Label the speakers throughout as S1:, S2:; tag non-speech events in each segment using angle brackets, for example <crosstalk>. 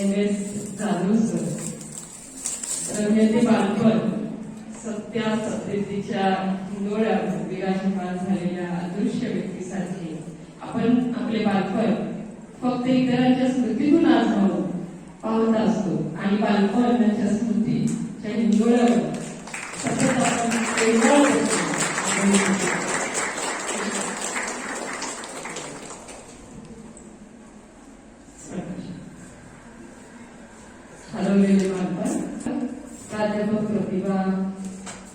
S1: M S Jadhav sir रम्याचे बालपण सत्या सत्यतेच्या डोळ्यात विराजमान झालेल्या अदृश्य व्यक्तीसाठी आपण आपले बालपण फक्त इतरांच्या स्मृतीतून आज म्हणून पाहत असतो आणि बालपणाच्या स्मृतीच्या हिंदोळ्यावर सतत आपण प्रेमळ होतो. हरवलेले बालपण प्राध्यापक प्रतिभा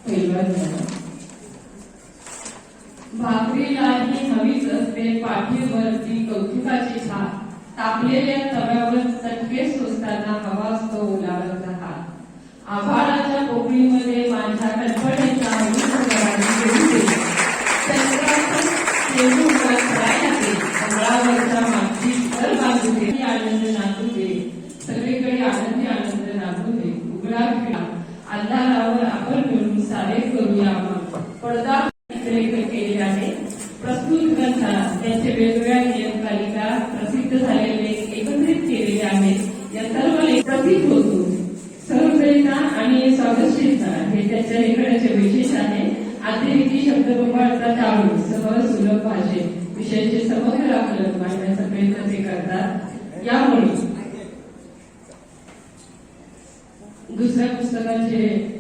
S1: पैलवान मॅडम. भाकरीला ही हवीच असते पाठीवरती कौतुकाची छाप तापलेल्या तव्यावर चटके सोसताना हवा असतो ओलावत हात आभाळाच्या पोकळीमध्ये माझ्या कल्पनेचा अनुभवाने मागची घर बांधू आनंद नाही पडदा चित्रेकन आहे. प्रस्तुत ग्रंथात त्यांचे वेगवेगळ्या नियमकालिका प्रसिद्ध झालेले एकत्रित केलेले आहेत. या सर्व प्रसिद्ध होतो. सहृदयता आणि स्वागतशीलता हे त्याच्या लेखनाचे विशेष आहे. अतिरिक्त शब्दगोपाळचा टाळू सहज सुलभ भाषेत विषयाचे समग्र आकलन मांडण्याचा प्रयत्न ते करतात. यामुळे दुसऱ्या पुस्तकाचे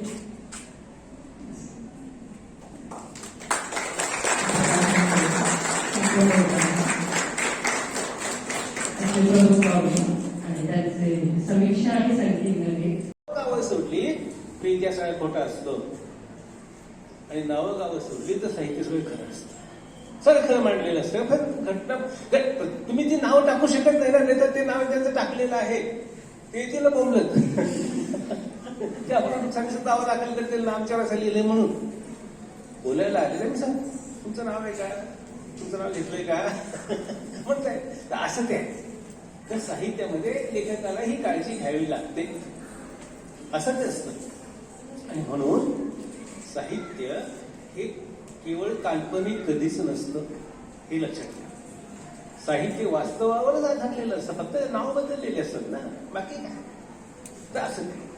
S1: समीक्षा आणि संगीत
S2: गावं सोडली तर इतिहास खोटा असतो. आणि नावं गावं सोडली तर साहित्य सगळं खरं असतं. सगळं खरं मांडलेलं असतं. पण घटना तुम्ही जी नावं टाकू शकत नाही ना नाही तर ते नाव त्यांचं टाकलेलं आहे ते तिला बोंबलत. ते आपण सांगितलं नावं टाकलं तर ते नामच्या असं लिहिलंय म्हणून. बोलायला आले मी सांग तुमचं नाव आहे का? तुमचं नाव घेतलंय का? <laughs> म्हणताय तर असं ते आहे. तर साहित्यामध्ये लेखकाला ही काळजी घ्यावी लागते. असं ते असतं. आणि म्हणून साहित्य हे केवळ काल्पनिक कधीच नसतं हे लक्षात घ्या साहित्य वास्तवावरच आधारलेलं असतं फक्त नाव बदललेले असतात ना. बाकी काय? तर असं ते.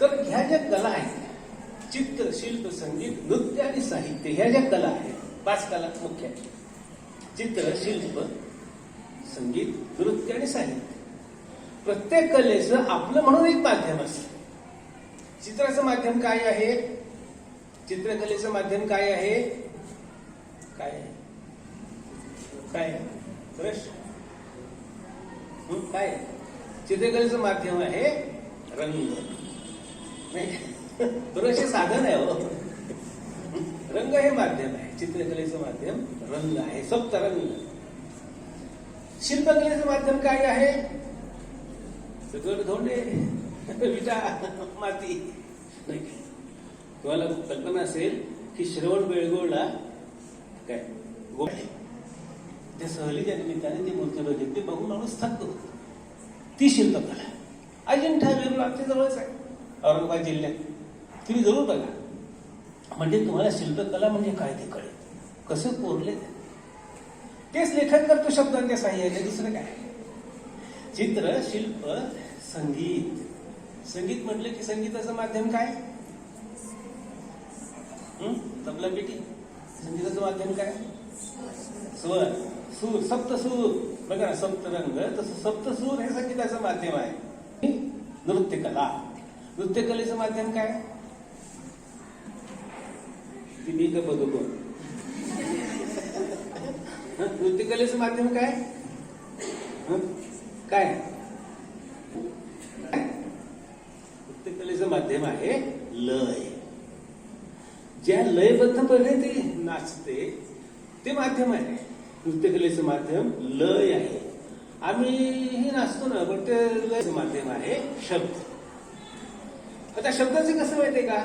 S2: तर ह्या ज्या कला आहेत चित्र शिल्प संगीत नृत्य आणि साहित्य ह्या ज्या कला आहेत पाच कला मुख्य आहेत. चित्र शिल्प संगीत नृत्य आणि साहित्य. प्रत्येक कलेचं आपलं म्हणून एक माध्यम असतं. चित्राचं माध्यम काय आहे? चित्रकलेचं माध्यम काय आहे? काय आहे? काय आहे? काय चित्रकलेचं माध्यम आहे रंग. नाही. <laughs> बरोबर साधन आहे हो. रंग हे माध्यम आहे. चित्रकलेचं माध्यम रंग आहे. सप्तरंग शिल्पकलेचं माध्यम काय आहे? सगळं धोंडे. विटा माती. नाही. तुम्हाला कल्पना असेल की श्रवण बेळगोळला काय? त्या सहलीच्या निमित्ताने ती मूर्ती बघितली बघून माणूस थकतो ती शिल्पकला. अजिंठा वेरूळ आमच्या जवळच आहे. औरंगाबाद जिल्ह्यात. तुम्ही जरूर बघा. म्हणजे तुम्हाला शिल्पकला म्हणजे काय ते कळेल. कसं कोरले तेच लेखन करतो शब्दांच्या साह्याने दुसरं काय? चित्र शिल्प संगीत. संगीत म्हटलं की संगीताचं माध्यम काय? तबला पेटी? संगीताचं माध्यम काय? स्वर. सूर सप्त सूर बघा ना सप्तरंग तसं सप्त सूर हे संगीताचं माध्यम आहे. नृत्यकला. नृत्यकलेचं माध्यम काय? ती मी का बघतो नृत्यकलेचं माध्यम काय? काय? नृत्यकलेचं माध्यम आहे लय. ज्या लयबद्धपणे ते नाचते ते माध्यम आहे. नृत्यकलेचं माध्यम लय आहे. आम्ही नाचतो ना पण ते लयचं माध्यम आहे शब्द. आता शब्दाचं कसं माहितीये का?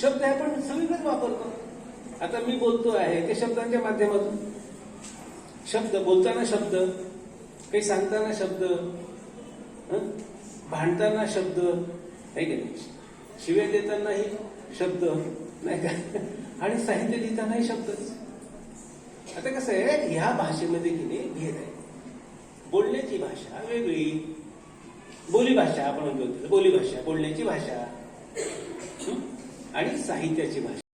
S2: शब्द आहे आपण सगळीकडेच वापरतो. आता मी बोलतो आहे ते शब्दांच्या माध्यमातून. शब्द बोलताना शब्द काही सांगताना शब्द भांडताना शब्द आहे की नाही? शिव्या देतानाही शब्द नाही का? आणि साहित्य लिहितानाही शब्दच आता कसं आहे ह्या भाषेमध्ये की नाही भेद आहे. बोलण्याची भाषा वेगळी. बोलीभाषा आपण म्हणतो बोलीभाषा बोलण्याची भाषा. आणि साहित्याची भाषा.